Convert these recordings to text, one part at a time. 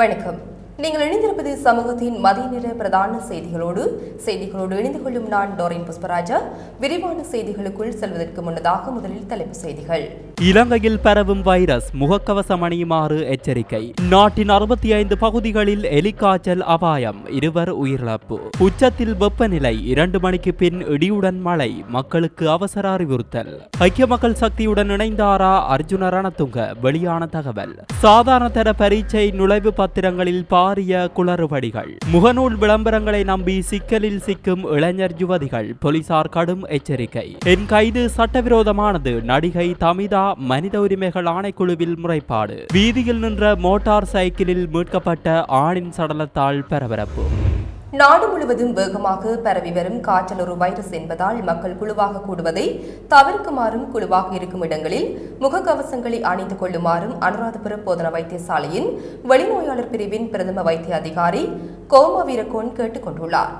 வணக்கம். நீங்கள் இணைந்திருப்பது சமூகத்தின் மதிய நேர பிரதான செய்திகளோடு செய்திகளோடு இணைந்து கொள்ளும் நான் டோரின் புஷ்பராஜா. விரிவான செய்திகளுக்குள் செல்வதற்கு முன்னதாக முதலில் தலைப்பு செய்திகள். இலங்கையில் பரவும் வைரஸ் முகக்கவசம் அணியுமாறு எச்சரிக்கை. நாட்டின் அறுபத்தி ஐந்து பகுதிகளில் எலிக்காய்ச்சல் அபாயம் இருவர் உயிரிழப்பு. உச்சத்தில் வெப்பநிலை இரண்டு மணிக்கு பின் இடியுடன் மழை மக்களுக்கு அவசர அறிவுறுத்தல். ஐக்கிய மக்கள் சக்தியுடன் இணைந்தாரா அர்ஜுன ரணதுங்க? வெளியான தகவல். சாதாரண தர பரீட்சை நுழைவு பத்திரங்களில் பாரிய குளறுபடிகள். முகநூல் விளம்பரங்களை நம்பி சிக்கலில் சிக்கும் இளைஞர் யுவதிகள் போலீசார் கடும் எச்சரிக்கை. என் கைது சட்டவிரோதமானது நடிகை தமிதா மனித உரிமைகள் ஆணைக்குழுவில் முறைப்பாடு. வீதியில் நின்ற மோட்டார் சைக்கிளில் மீட்கப்பட்ட ஆணின் சடலத்தால் பரபரப்பு. நாடு முழுவதும் வேகமாக பரவி வரும் காய்ச்சலொரு வைரஸ் என்பதால் மக்கள் குழுவாக கூடுவதை தவிர்க்குமாறும் குழுவாக இருக்கும் இடங்களில் முகக்கவசங்களை அணிந்து கொள்ளுமாறும் அனுராதபுர போதனா வைத்தியசாலையின் வெளிநோயாளர் பிரிவின் பிரதம வைத்திய அதிகாரி கோமா வீரகோன் கேட்டுக் கொண்டுள்ளார்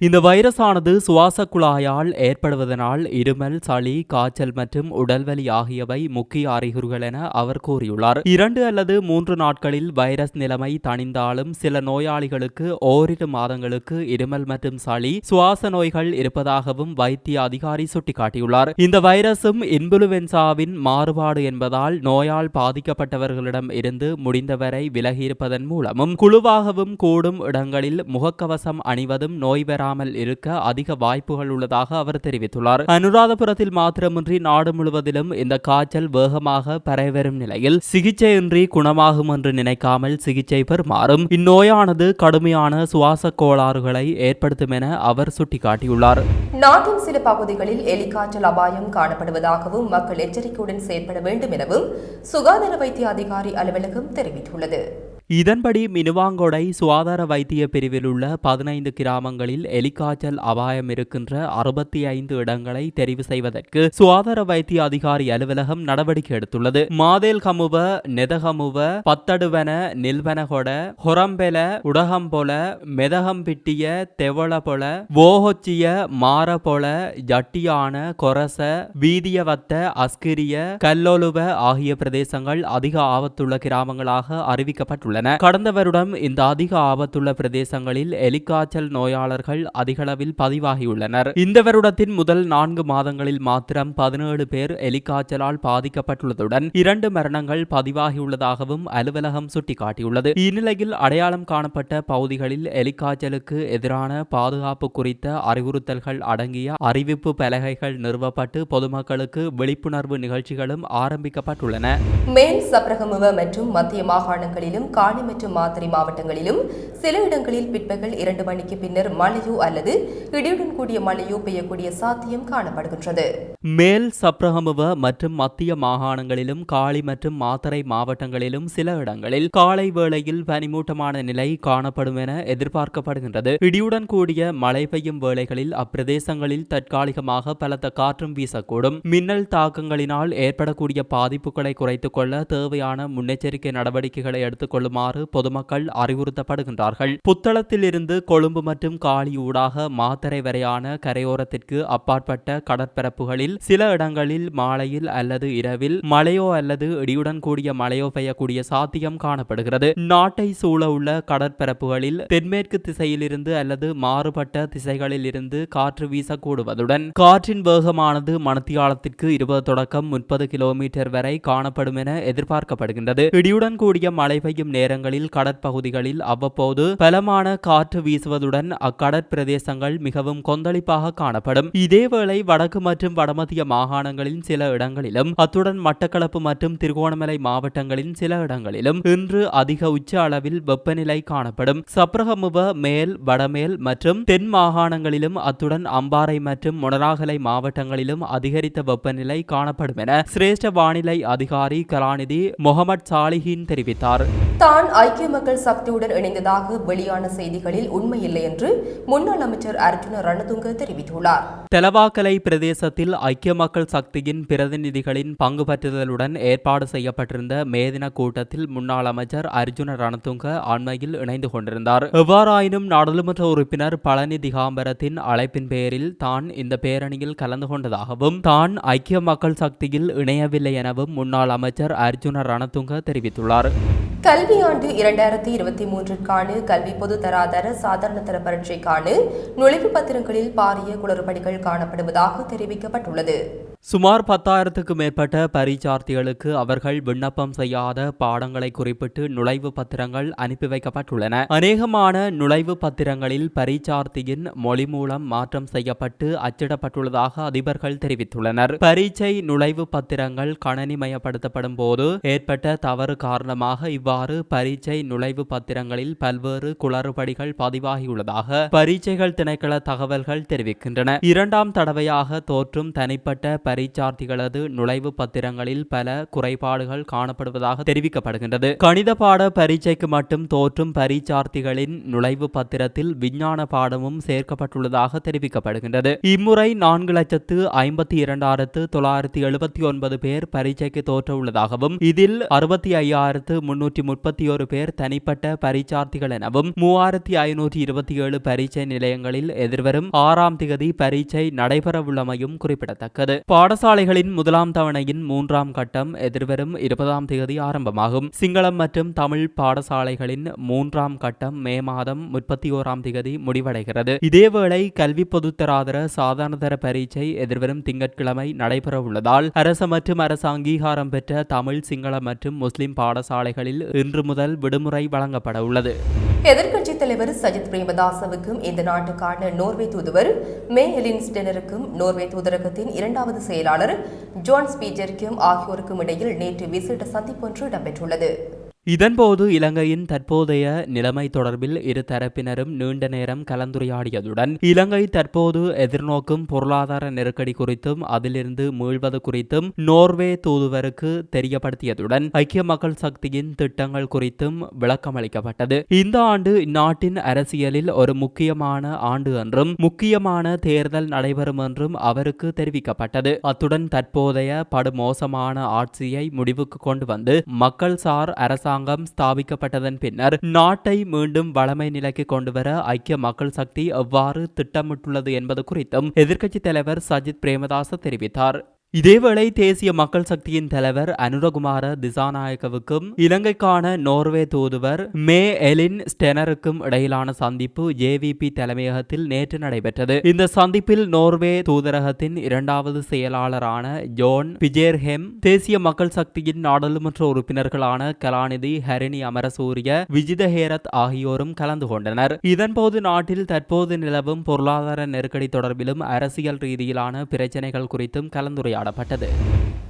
இந்த வைரஸானது சுவாச குழாயால் ஏற்படுவதனால் இருமல் சளி காய்ச்சல் மற்றும் உடல்வலி ஆகியவை முக்கிய அறிகுறிகள் என அவர் கூறியுள்ளார். இரண்டு அல்லது மூன்று நாட்களில் வைரஸ் நிலைமை தணிந்தாலும் சில நோயாளிகளுக்கு ஓரிரு மாதங்களுக்கு இருமல் மற்றும் சளி சுவாச நோய்கள் இருப்பதாகவும் வைத்திய அதிகாரி சுட்டிக்காட்டியுள்ளார். இந்த வைரஸும் இன்புலுவென்சாவின் மாறுபாடு என்பதால் நோயால் பாதிக்கப்பட்டவர்களிடம் இருந்து முடிந்தவரை விலகியிருப்பதன் மூலமும் குழுவாகவும் கூடும் இடங்களில் முகக்கவசம் அணிவதும் நோய் வராமல் இருக்க அதிக வாய்ப்புகள் உள்ளதாக அவர் தெரிவித்துள்ளார். அனுராதபுரத்தில் மாத்திரமின்றி நாடு முழுவதிலும் இந்த காய்ச்சல் வேகமாக பரவி வரும் நிலையில் சிகிச்சையின்றி குணமாகும் என்று நினைக்காமல் சிகிச்சை பெறுமாறும் இந்நோயானது கடுமையான சுவாச கோளாறுகளை ஏற்படுத்தும் என அவர் சுட்டிக்காட்டியுள்ளார். நாட்டின் சில பகுதிகளில் எலிக்காய்ச்சல் அபாயம் காணப்படுவதாகவும் மக்கள் எச்சரிக்கையுடன் செயற்பட வேண்டும் எனவும் சுகாதார வைத்திய அதிகாரி அலுவலகம் தெரிவித்துள்ளது. இதன்படி மினுவாங்கொடை சுகாதார வைத்திய பிரிவில் உள்ள பதினைந்து கிராமங்களில் எலிக்காய்ச்சல் அபாயம் இருக்கின்ற அறுபத்தி ஐந்து இடங்களை தெரிவு செய்வதற்கு சுகாதார வைத்திய அதிகாரி அலுவலகம் நடவடிக்கை எடுத்துள்ளது. மாதேல் கமுவ நெதகமுவ பத்தடுவன நில்வனகொட ஹொரம்பெல உடகம்பொல மெதகம்பிட்டிய தெவளபொல ஓஹொச்சிய மாரபொல ஜட்டியான கொரச வீதியவத்த அஸ்கிரிய கல்லொலுவ ஆகிய பிரதேசங்கள் அதிக ஆபத்துள்ள கிராமங்களாக உள்ளன கடந்த வருடம் இந்த அதிக ஆபத்துள்ள பிரதேசங்களில் எலிக்காய்ச்சல் நோயாளர்கள் அதிகளவில் பதிவாகியுள்ளனர். இந்த வருடத்தின் முதல் நான்கு மாதங்களில் மாத்திரம் பதினேழு பேர் எலிக்காய்ச்சலால் பாதிக்கப்பட்டுள்ளதுடன் இரண்டு மரணங்கள் பதிவாகியுள்ளதாகவும் அலுவலகம் சுட்டிக்காட்டியுள்ளது. இந்நிலையில் அடையாளம் காணப்பட்ட பகுதிகளில் எலிக்காய்ச்சலுக்கு எதிரான பாதுகாப்பு குறித்த அறிவுறுத்தல்கள் அடங்கிய அறிவிப்பு பலகைகள் நிறுவப்பட்டு பொதுமக்களுக்கு விழிப்புணர்வு நிகழ்ச்சிகளும் ஆரம்பிக்கப்பட்டுள்ளன. மேல் சப்ரகமுவ மற்றும் மத்திய மாகாணங்களிலும் ஆணி மற்றும் மாத்தறை மாவட்டங்களிலும் சில இடங்களில் பிற்பகல் இரண்டு மணிக்கு பின்னர் மழையோ அல்லது இடியுடன் கூடிய மழையோ பெய்யக்கூடிய சாத்தியம் காணப்படுகின்றது. மேல் சப்ரஹமுவ மற்றும் மத்திய மாகாணங்களிலும் காளி மற்றும் மாத்தறை மாவட்டங்களிலும் சில இடங்களில் காலை வேளையில் பனிமூட்டமான நிலை காணப்படும் என எதிர்பார்க்கப்படுகின்றது. இடியுடன் கூடிய மழை பெய்யும் வேளைகளில் அப்பிரதேசங்களில் தற்காலிகமாக பலத்த காற்றும் வீசக்கூடும். மின்னல் தாக்கங்களினால் ஏற்படக்கூடிய பாதிப்புகளை குறைத்துக் கொள்ள தேவையான முன்னெச்சரிக்கை நடவடிக்கைகளை எடுத்துக்கொள்ளும் கொள்ளுமாறு பொதுமக்கள் அறிவுறுத்தப்படுகின்றார்கள். புத்தளத்தில் இருந்து கொழும்பு மற்றும் காலி ஊடாக மாத்தரை வரையான கரையோரத்திற்கு அப்பாற்பட்ட கடற்பரப்புகளில் சில இடங்களில் மாலையில் அல்லது இரவில் மழையோ அல்லது இடியுடன் கூடிய மழையோ பெய்யக்கூடிய சாத்தியம் காணப்படுகிறது. நாட்டை சூழ உள்ள கடற்பரப்புகளில் தென்மேற்கு திசையிலிருந்து அல்லது மாறுபட்ட திசைகளில் இருந்து காற்று வீசக்கூடுவதுடன் காற்றின் வேகமானது மணத்தியாலத்திற்கு இருபது தொடக்கம் முப்பது கிலோமீட்டர் வரை காணப்படும் என எதிர்பார்க்கப்படுகின்றது. இடியுடன் கூடிய மழை பெய்யும் நேரங்களில் கடற்பகுதிகளில் அவ்வப்போது பலமான காற்று வீசுவதுடன் அக்கடற்பிரதேசங்கள் மிகவும் கொந்தளிப்பாக காணப்படும். இதேவேளை வடக்கு மற்றும் வடமத்திய மாகாணங்களின் சில இடங்களிலும் அத்துடன் மட்டக்களப்பு மற்றும் திருகோணமலை மாவட்டங்களின் சில இடங்களிலும் இன்று அதிக உச்ச அளவில் வெப்பநிலை காணப்படும். சப்ரகமுவ மேல் வடமேல் மற்றும் தென் மாகாணங்களிலும் அத்துடன் அம்பாறை மற்றும் மொனராகலை மாவட்டங்களிலும் அதிகரித்த வெப்பநிலை காணப்படும் என சிரேஷ்ட வானிலை அதிகாரி கலாநிதி முகமது சாலிஹின் தெரிவித்தார். தான் ஐக்கிய மக்கள் சக்தியுடன் இணைந்ததாக வெளியான செய்திகளில் உண்மையில்லை என்று முன்னாள் அமைச்சர் அர்ஜுன ரணதுங்க தெரிவித்துள்ளார். தெலவாக்கலை பிரதேசத்தில் ஐக்கிய மக்கள் சக்தியின் பிரதிநிதிகளின் பங்கு பற்றுதலுடன் ஏற்பாடு செய்யப்பட்டிருந்த மேதின கூட்டத்தில் முன்னாள் அமைச்சர் அர்ஜுன ரணதுங்க அண்மையில் இணைந்து கொண்டிருந்தார். எவ்வாறாயினும் நாடாளுமன்ற உறுப்பினர் பழனி திகாம்பரத்தின் அழைப்பின் பேரில் தான் இந்த பேரணியில் கலந்து கொண்டதாகவும் தான் ஐக்கிய மக்கள் சக்தியில் இணையவில்லை எனவும் முன்னாள் அமைச்சர் அர்ஜுன ரணதுங்க தெரிவித்துள்ளார். கல்வியாண்டு இரண்டாயிரத்தி இருபத்தி மூன்றிற்கான கல்வி பொது தராதர சாதாரண தர பரீட்சைக்கான நுழைவுப் பத்திரங்களில் பாரிய குளறுபடிகள் காணப்படுவதாக தெரிவிக்கப்பட்டுள்ளது. சுமார் பத்தாயிரத்துக்கு மேற்பட்ட பரீட்சார்த்திகளுக்கு அவர்கள் விண்ணப்பம் செய்யாத பாடங்களை குறிப்பிட்டு நுழைவு பத்திரங்கள் அனுப்பி வைக்கப்பட்டுள்ளன. அநேகமான நுழைவு பத்திரங்களில் பரீட்சார்த்தியின் மொழி மூலம் மாற்றம் செய்யப்பட்டு அச்சிடப்பட்டுள்ளதாக அதிபர்கள் தெரிவித்துள்ளனர். பரீட்சை நுழைவு பத்திரங்கள் கணனிமயப்படுத்தப்படும் போது ஏற்பட்ட தவறு காரணமாக இவ்வாறு பரீட்சை நுழைவு பத்திரங்களில் பல்வேறு குளறுபடிகள் பதிவாகியுள்ளதாக பரீட்சைகள் திணைக்கள தகவல்கள் தெரிவிக்கின்றன. இரண்டாம் தடவையாக தோற்றும் தனிப்பட்ட பரீட்சார்த்திகளது நுழைவு பத்திரங்களில் பல குறைபாடுகள் காணப்படுவதாக தெரிவிக்கப்படுகின்றது. கணித பாட பரீட்சைக்கு மட்டும் தோற்றும் பரீட்சார்த்திகளின் நுழைவு பத்திரத்தில் விஞ்ஞான பாடமும் சேர்க்கப்பட்டுள்ளதாக தெரிவிக்கப்படுகின்றது. இம்முறை நான்கு லட்சத்து ஐம்பத்தி இரண்டாயிரத்து தொள்ளாயிரத்தி எழுபத்தி ஒன்பது பேர் பரீட்சைக்கு தோற்ற உள்ளதாகவும் இதில் அறுபத்தி ஐயாயிரத்து முன்னூற்றி முப்பத்தி ஒரு பேர் தனிப்பட்ட பரீட்சார்த்திகள் எனவும் மூவாயிரத்தி ஐநூற்றி இருபத்தி ஏழு பரீட்சை நிலையங்களில் எதிர்வரும் ஆறாம் திகதி பரீட்சை நடைபெறவுள்ளமையும் குறிப்பிடத்தக்கது. பாடசாலைகளின் முதலாம் தவணையின் மூன்றாம் கட்டம் எதிர்வரும் இருபதாம் தேதி ஆரம்பமாகும். சிங்களம் மற்றும் தமிழ் பாடசாலைகளின் மூன்றாம் கட்டம் மே மாதம் முப்பத்தி ஓராம் தேதி முடிவடைகிறது. இதேவேளை கல்வி பொதுத்தராதர சாதாரணதர பரீட்சை எதிர்வரும் திங்கட்கிழமை நடைபெறவுள்ளதால் அரச அரசு மற்றும் அரசு அங்கீகாரம் பெற்ற தமிழ் சிங்கள மற்றும் முஸ்லிம் பாடசாலைகளில் இன்று முதல் விடுமுறை வழங்கப்பட உள்ளது எதிர்க்கட்சித் தலைவர் சஜித் பிரேமதாசவுக்கும் இந்த நாட்டுக்கான நோர்வே தூதுவர் மே எலின்ஸ்டெனருக்கும் நோர்வே தூதரகத்தின் இரண்டாவது செயலாளர் ஜான் ஸ்பீஜருக்கும் ஆகியோருக்கும் இடையில் நேற்று விசேட சந்திப்பொன்று இடம்பெற்றுள்ளது. இதன்போது இலங்கையின் தற்போதைய நிலைமை தொடர்பில் இரு தரப்பினரும் நீண்ட நேரம் கலந்துரையாடியதுடன் இலங்கை தற்போது எதிர்நோக்கும் பொருளாதார நெருக்கடி குறித்தும் அதிலிருந்து மீள்வது குறித்தும் நோர்வே தூதுவருக்கு தெரியப்படுத்தியதுடன் ஐக்கிய மக்கள் சக்தியின் திட்டங்கள் குறித்தும் விளக்கமளிக்கப்பட்டது. இந்த ஆண்டு இந்நாட்டின் அரசியலில் ஒரு முக்கியமான ஆண்டு என்றும் முக்கியமான தேர்தல் நடைபெறும் என்றும் அவருக்கு தெரிவிக்கப்பட்டது. அத்துடன் தற்போதைய படுமோசமான ஆட்சியை முடிவுக்கு கொண்டு வந்து மக்கள் சார் அரசாங்கம் ஸ்தாபிக்கப்பட்டதன் பின்னர் நாட்டை மீண்டும் வளமை நிலைக்கு கொண்டுவர ஐக்கிய மக்கள் சக்தி எவ்வாறு திட்டமிட்டுள்ளது என்பது குறித்தும் எதிர்க்கட்சித் தலைவர் சஜித் பிரேமதாச தெரிவித்தார். இதேவேளை தேசிய மக்கள் சக்தியின் தலைவர் அனுரகுமார திசாநாயக்கவுக்கும் இலங்கைக்கான நோர்வே தூதுவர் மே எலின் ஸ்டெனருக்கும் இடையிலான சந்திப்பு ஜேவிபி தலைமையகத்தில் நேற்று நடைபெற்றது. இந்த சந்திப்பில் நோர்வே தூதரகத்தின் இரண்டாவது செயலாளரான ஜோன் பிஜேர்ஹெம் தேசிய மக்கள் சக்தியின் நாடாளுமன்ற உறுப்பினர்களான கலாநிதி ஹரிணி அமரசூரிய விஜித ஹேரத் ஆகியோரும் கலந்து கொண்டனர். இதன்போது நாட்டில் தற்போது நிலவும் பொருளாதார நெருக்கடி தொடர்பிலும் அரசியல் ரீதியிலான பிரச்சினைகள் குறித்தும் கலந்துரையாடினார் உரையாடப்பட்டது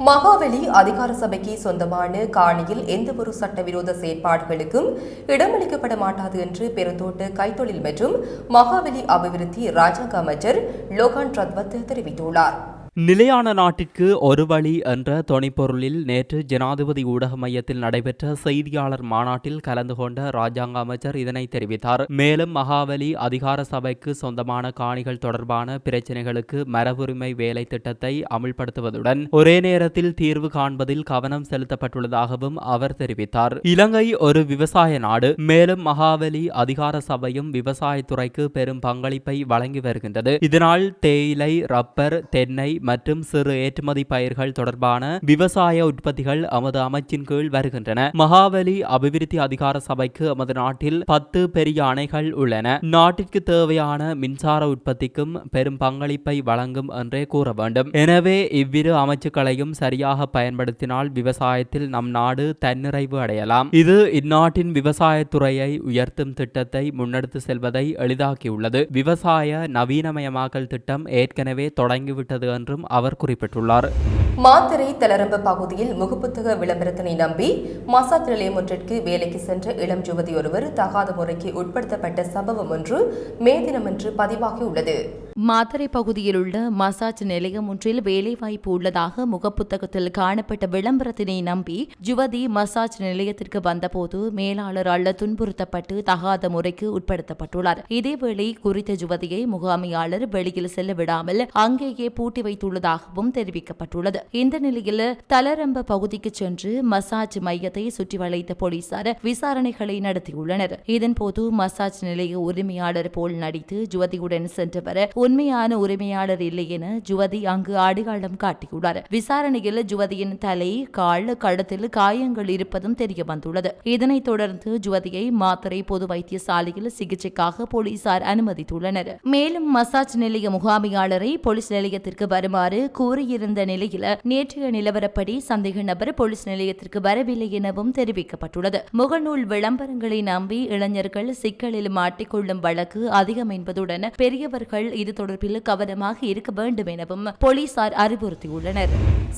மகாவெளி அதிகார சபைக்கு சொந்தமான காணியில் எந்தவொரு சட்டவிரோத செயற்பாடுகளுக்கும் இடமளிக்கப்பட மாட்டாது என்று பெருந்தோட்ட கைத்தொழில் மற்றும் மகாவெளி அபிவிருத்தி ராஜாங்க அமைச்சர் லோகான் ரத்வத் தெரிவித்துள்ளார். நிலையான நாட்டிற்கு ஒரு வழி என்ற தொனிப்பொருளில் நேற்று ஜனாதிபதி ஊடக மையத்தில் நடைபெற்ற செய்தியாளர் மாநாட்டில் கலந்து கொண்ட ராஜாங்க அமைச்சர் இதனை தெரிவித்தார். மேலும் மகாவலி அதிகார சபைக்கு சொந்தமான காணிகள் தொடர்பான பிரச்சினைகளுக்கு மரபுரிமை வேலை திட்டத்தை அமுல்படுத்துவதுடன் ஒரே நேரத்தில் தீர்வு காண்பதில் கவனம் செலுத்தப்பட்டுள்ளதாகவும் அவர் தெரிவித்தார். இலங்கை ஒரு விவசாய நாடு. மேலும் மகாவலி அதிகார சபையும் விவசாயத்துறைக்கு பெரும் பங்களிப்பை வழங்கி வருகின்றது. இதனால் தேயிலை ரப்பர் தென்னை மற்றும் சிறு ஏற்றுமதி பயிர்கள் தொடர்பான விவசாய உற்பத்திகள் எமது அமைச்சின் கீழ் வருகின்றன. மகாவலி அபிவிருத்தி அதிகார சபைக்கு எமது நாட்டில் பத்து பெரிய அணைகள் உள்ளன. நாட்டிற்கு தேவையான மின்சார உற்பத்திக்கும் பெரும் பங்களிப்பை வழங்கும் என்றே கூற வேண்டும். எனவே இவ்விரு அமைச்சுக்களையும் சரியாக பயன்படுத்தினால் விவசாயத்தில் நம் நாடு தன்னிறைவு அடையலாம். இது இந்நாட்டின் விவசாயத்துறையை உயர்த்தும் திட்டத்தை முன்னெடுத்து செல்வதை எளிதாக்கியுள்ளது. விவசாய நவீனமயமாக்கல் திட்டம் ஏற்கனவே தொடங்கிவிட்டது என்றும் அவர் குறிப்பிட்டுள்ளார். மாத்திரை தளரம்பு பகுதியில் முகப்புத்தக விளம்பரத்தினை நம்பி மசாஜ் நிலையம் ஒன்றிற்கு வேலைக்கு சென்ற இளம் யுவதி ஒருவர் தகாத முறைக்கு உட்படுத்தப்பட்ட சம்பவம் ஒன்று மே தினமன்று பதிவாகியுள்ளது. மாத்தரை பகுதியில் உள்ள மசாஜ் நிலையம் ஒன்றில் வேலைவாய்ப்பு உள்ளதாக முகப்புத்தகத்தில் காணப்பட்ட விளம்பரத்தினை நம்பி ஜுவதி மசாஜ் நிலையத்திற்கு வந்தபோது மேலாளரால் துன்புறுத்தப்பட்டு தகாத முறைக்கு உட்படுத்தப்பட்டுள்ளார். இதேவேளை குறித்த ஜுவதியை முகாமையாளர் வெளியில் செல்ல விடாமல் அங்கேயே பூட்டி வைத்துள்ளதாகவும் தெரிவிக்கப்பட்டுள்ளது. இந்த நிலையில் தலரம்ப பகுதிக்கு சென்று மசாஜ் மையத்தை சுற்றி வளைத்த போலீசார் விசாரணைகளை நடத்தியுள்ளனர். இதன்போது மசாஜ் நிலைய உரிமையாளர் போல் நடித்து ஜுவதியுடன் சென்றவர் உண்மையான உரிமையாளர் இல்லை என ஜுவதி அங்கு அடையாளம் காட்டியுள்ளார். விசாரணையில் ஜுவதியின் தலை கால் கழுத்தில் காயங்கள் இருப்பதும் தெரிய வந்துள்ளது. இதனைத் தொடர்ந்து ஜுவதியை மாத்திரை பொது வைத்தியசாலையில் சிகிச்சைக்காக போலீசார் அனுமதித்துள்ளனர். மேலும் மசாஜ் நிலைய முகாமையாளரை போலீஸ் நிலையத்திற்கு வருமாறு கூறியிருந்த நிலையில் நேற்றைய நிலவரப்படி சந்தேக நபர் போலீஸ் நிலையத்திற்கு வரவில்லை எனவும் தெரிவிக்கப்பட்டுள்ளது. முகநூல் விளம்பரங்களை நம்பி இளைஞர்கள் சிக்கலில் மாட்டிக்கொள்ளும் வழக்கு அதிகம் என்பதுடன் பெரியவர்கள் இது தொடர்பில் கவனமாக இருக்க வேண்டும் எனவும் போலீசார் அறிவுறுத்தியுள்ளனர்.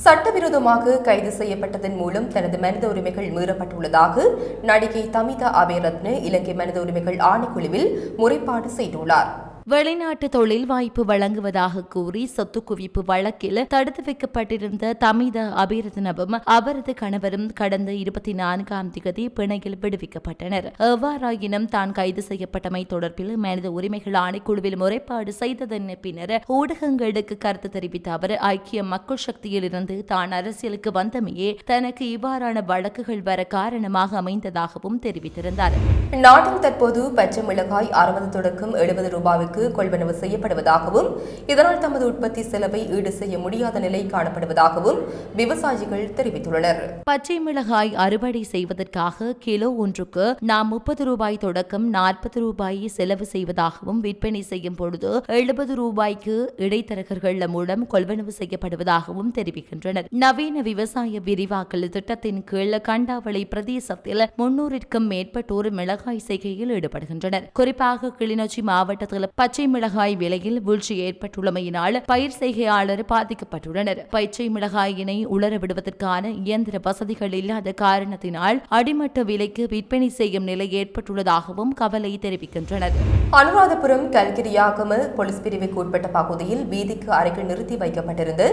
சட்டவிரோதமாக கைது செய்யப்பட்டதன் மூலம் தனது மனித உரிமைகள் மீறப்பட்டுள்ளதாக நடிகை தமிதா அபயரத்ன இலங்கை மனித உரிமைகள் ஆணைக்குழுவில் முறைப்பாடு செய்துள்ளார். வெளிநாட்டு தொழில் வாய்ப்பு வழங்குவதாக கூறி சொத்து குவிப்பு வழக்கில் தடுத்து வைக்கப்பட்டிருந்த தமித அபிரதனவும் அவரது கணவரும் கடந்த இருபத்தி நான்காம் தேதி பிணையில் விடுவிக்கப்பட்டனர். எவ்வாறாயினும் தான் கைது செய்யப்பட்டமை தொடர்பில் மனித உரிமைகள் ஆணைக்குழுவில் முறைப்பாடு செய்ததன் பின்னர் ஊடகங்களுக்கு கருத்து தெரிவித்த அவர் ஐக்கிய மக்கள் சக்தியில் இருந்து தான் அரசியலுக்கு வந்தமையே தனக்கு இவ்வாறான வழக்குகள் வர காரணமாக அமைந்ததாகவும் தெரிவித்திருந்தார். நாட்டில் தற்போது பச்சை மிளகாய் அறுபது தொடக்கம் எழுபது ரூபாய்க்கு கொள்வனவு செய்யப்படுவதாகவும் இதனால் தமது உற்பத்தி செலவை ஈடு செய்ய முடியாத நிலை காணப்படுவதாகவும் விவசாயிகள் தெரிவித்துள்ளனர். பச்சை மிளகாய் அறுவடை செய்வதற்காக கிலோ ஒன்றுக்கு நாம் முப்பது ரூபாய் தொடக்கம் நாற்பது ரூபாயை செலவு செய்வதாகவும் விற்பனை செய்யும் பொழுது எழுபது ரூபாய்க்கு இடைத்தரகர்கள் மூலம் கொள்வனவு செய்யப்படுவதாகவும் தெரிவிக்கின்றனர். நவீன விவசாய விரிவாக்கல் திட்டத்தின் கீழ் கண்டாவளி பிரதேசத்தில் முன்னூறிற்கும் மேற்பட்டோர் மிளகாய் செய்கையில் ஈடுபடுகின்றனர். குறிப்பாக கிளிநொச்சி மாவட்டத்தில் பச்சை மிளகாய் விலையில் வீழ்ச்சி ஏற்பட்டுள்ளமையினால் பயிர் செய்கையாளர் பாதிக்கப்பட்டுள்ளனர். பச்சை மிளகாயினை உலர விடுவதற்கான இயந்திர வசதிகள் இல்லாத காரணத்தினால் அடிமட்ட விலைக்கு விற்பனை செய்யும் நிலை ஏற்பட்டுள்ளதாகவும் கவலை தெரிவிக்கின்றனர். அனுராதபுரம் கல்கிரியாகம போலீஸ் பிரிவுக்கு உட்பட்ட பகுதியில் வீதிக்கு அருகில் நிறுத்தி வைக்கப்பட்டிருந்து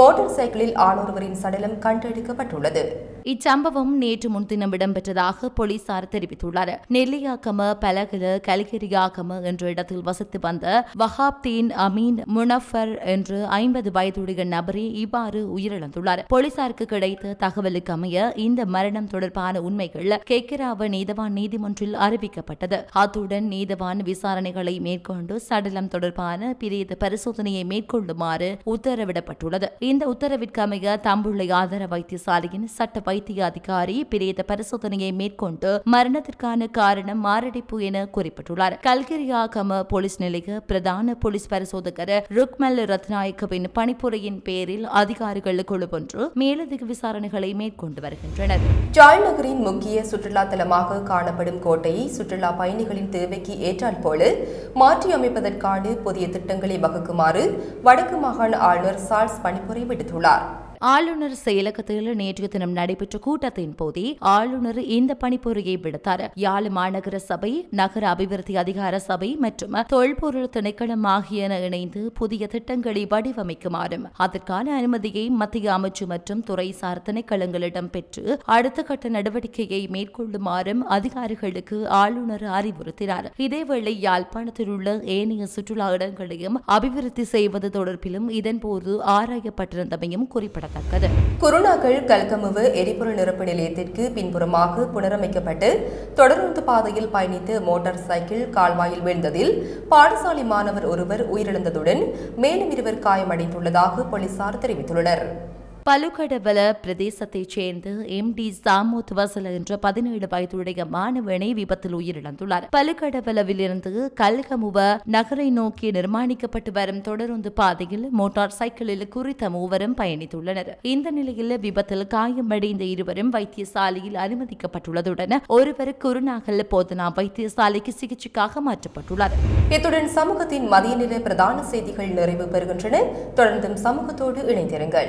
மோட்டார் சைக்கிளில் ஆணொருவரின் சடலம் கண்டெடுக்கப்பட்டுள்ளது. இச்சம்பவம் நேற்று முன்தினம் இடம்பெற்றதாக போலீசார் தெரிவித்துள்ளனர். நெல்லியாக்கம பலகல கல்கிரியாகம என்ற இடத்தில் வசித்து வந்த வஹாப்தீன் அமீன் முனஃபர் என்று ஐம்பது வயதுடைய நபரே இவ்வாறு உயிரிழந்துள்ளார். போலீசாருக்கு கிடைத்த தகவலுக்கு அமைய இந்த மரணம் தொடர்பான உண்மைகள் கேக்கிராவ நீதவான் நீதிமன்றில் அறிவிக்கப்பட்டது. அத்துடன் நீதவான் விசாரணைகளை மேற்கொண்டு சடலம் தொடர்பான பிரேத பரிசோதனையை மேற்கொள்ளுமாறு உத்தரவிடப்பட்டுள்ளது. இந்த உத்தரவிற்கு அமைய தம்புள்ளை ஆதார வைத்தியசாலையின் சட்ட வைத்திய அதிகாரி பிரேத பரிசோதனையை மேற்கொண்டு மரணத்திற்கான காரணம் மாரடைப்பு என குறிப்பிட்டுள்ளார். கல்கிரியாகம போலீஸ் நிலைய பிரதான போலீஸ் பரிசோதகர் ருக்மல் ரத்நாயக்கவின் பணிப்புரையின் பேரில் அதிகாரிகள் குழு ஒன்று மேலதிக விசாரணைகளை மேற்கொண்டு வருகின்றனர். ஜாழ் நகரின் முக்கிய சுற்றுலா தலமாக காணப்படும் கோட்டையை சுற்றுலா பயணிகளின் தேவைக்கு ஏற்றால் போல மாற்றியமைப்பதற்கான புதிய திட்டங்களை வகுக்குமாறு வடக்கு மாகாண ஆளுநர் சார்ஸ் பணிப்புரை விடுத்துள்ளார். ஆளுநர் செயலகத்தில் நேற்றைய தினம் நடைபெற்ற கூட்டத்தின் போதே ஆளுநர் இந்த பணிப்புரையை விடுத்தார். யாழ் மாநகர சபை நகர அபிவிருத்தி அதிகார சபை மற்றும் தொல்பொருள் திணைக்களம் ஆகியன இணைந்து புதிய திட்டங்களை வடிவமைக்குமாறும் அதற்கான அனுமதியை மத்திய அமைச்சு மற்றும் துறைசார் திணைக்களங்களிடம் பெற்று அடுத்த கட்ட நடவடிக்கையை மேற்கொள்ளுமாறும் அதிகாரிகளுக்கு ஆளுநர் அறிவுறுத்தினார். இதேவேளை யாழ்ப்பாணத்தில் உள்ள ஏனைய சுற்றுலா இடங்களையும் அபிவிருத்தி செய்வது தொடர்பிலும் இதன்போது ஆராயப்பட்டிருந்தமையும் குறிப்பிடத்தக்கது. குருணாக்கள் கல்கமுவு எரிபொருள் நிரப்பு நிலையத்திற்கு பின்புறமாக புனரமைக்கப்பட்டு தொடருந்து பாதையில் பயணித்த மோட்டார் சைக்கிள் கால்வாயில் வீழ்ந்ததில் பாடசாலை மாணவர் ஒருவர் உயிரிழந்ததுடன் மேலும் இருவர் காயமடைந்துள்ளதாக போலீசார் தெரிவித்துள்ளனர். பலுகடவல பிரதேசத்தைச் சேர்ந்த எம் டி சாமுத் வசல என்ற பதினேழு வயதுடைய மாணவனை விபத்தில் உயிரிழந்துள்ளார். பலுகடவலவிலிருந்து கல்கமுவ நகரை நோக்கி நிர்மாணிக்கப்பட்டு வரும் தொடருந்து பாதையில் மோட்டார் சைக்கிளில் குறித்த மூவரும் பயணித்துள்ளனர். இந்த நிலையில் விபத்தில் காயமடைந்த இருவரும் வைத்தியசாலையில் அனுமதிக்கப்பட்டுள்ளதுடன் ஒருவர் குருநாகல் போதனா வைத்தியசாலைக்கு சிகிச்சைக்காக மாற்றப்பட்டுள்ளார். இத்துடன் சமூகத்தின் மதிய நிலை பிரதான செய்திகள் நிறைவு பெறுகின்றன. தொடர்ந்தும் சமூகத்தோடு இணைந்திருங்கள்.